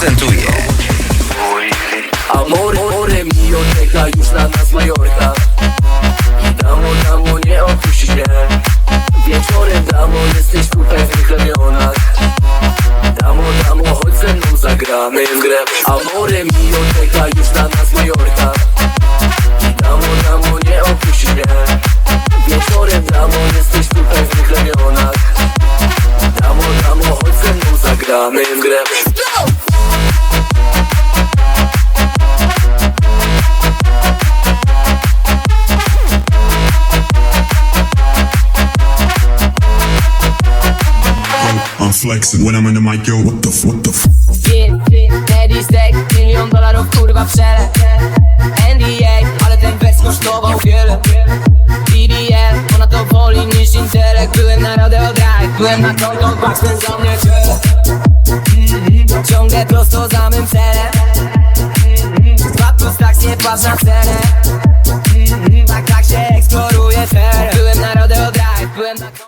prezentuje. Amore, more mio, czeka już na nas Majorka. I damo, damo, nie opuści się. Wieczorem damo, jesteś tutaj w tych ramionach. Damo, damo, chodź ze mną zagramy w grę. Amore mio, czeka już na nas Majorka. I damo, damo, nie opuści się. Wieczorem damo, jesteś tutaj w tych ramionach. Damo, damo, chodź ze mną zagramy w grę. flexing When I'm in the mic, yo, what the f, what the f? Eddie Stack, milion dolarów, kurwa przelew NDA, ale ten wers kosztował wiele. BBL, ona to woli niż intelekt Byłem na Rodeo Drive, byłem na Tonton Bax, ten za mnie ciele mm-hmm. Ciągle prosto za mym celem. Mm-hmm. Dwa plus tak nie patrz na cenę mm-hmm. Tak, tak się eksploruje teren. Byłem na Rodeo Drive, byłem na